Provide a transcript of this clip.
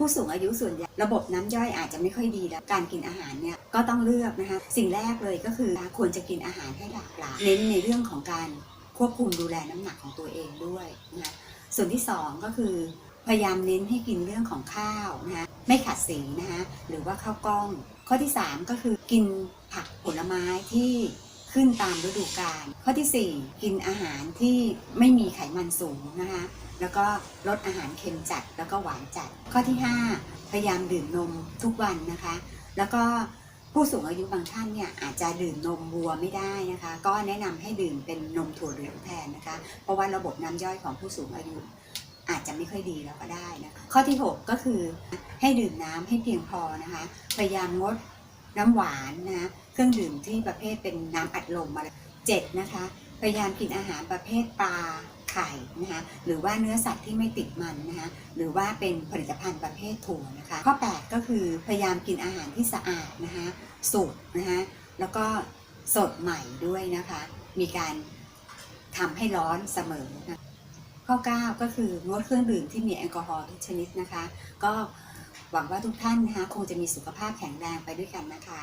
ผู้สูงอายุส่วนใหญ่ระบบน้ำย่อยอาจจะไม่ค่อยดีแล้วการกินอาหารเนี่ยก็ต้องเลือกนะคะสิ่งแรกเลยก็คือควรจะกินอาหารให้หลากหลายเน้นในเรื่องของการควบคุมดูแลน้ำหนักของตัวเองด้วยนะคะส่วนที่สองก็คือพยายามเน้นให้กินเรื่องของข้าวนะคะไม่ขัดสีนะคะหรือว่าข้าวกล้อง ข้อที่สามก็คือกินผักผลไม้ที่ ขึ้นตามฤดูกาลข้อที่สี่กินอาหารที่ไม่มีไขมันสูงนะคะแล้วก็ลดอาหารเค็มจัดแล้วก็หวานจัด ข้อที่ 5 พยายามดื่มนมทุกวันนะคะ แล้วก็ผู้สูงอายุบางท่านเนี่ยอาจจะดื่มนมวัวไม่ได้นะคะ ก็แนะนำให้ดื่มเป็นนมถั่วเหลืองแทนนะคะ เพราะว่าระบบน้ำย่อยของผู้สูงอายุ อาจจะไม่ค่อยดีแล้วก็ได้นะคะข้อที่ 6 ก็คือให้ดื่มน้ำให้เพียงพอนะคะ พยายามงด น้ำหวานนะเครื่องดื่มที่ประเภทเป็นน้ำอัดลมอะไรเจ็ดนะคะพยายามกินอาหารประเภทปลาไข่นะคะหรือว่าเนื้อสัตว์ที่ไม่ติดมันนะคะหรือว่าเป็นผลิตภัณฑ์ประเภทถั่วนะคะข้อ 8 ก็คือพยายามกินอาหารที่สะอาดนะคะสุกนะคะแล้วก็สดใหม่ด้วยนะคะมีการทำให้ร้อนเสมอนะข้อ 9 ก็คืองดเครื่องดื่มที่มีแอลกอฮอล์ทุกชนิดนะคะ ก็ หวังว่าทุกท่านนะคะคงจะมีสุขภาพแข็งแรงไปด้วยกันนะคะ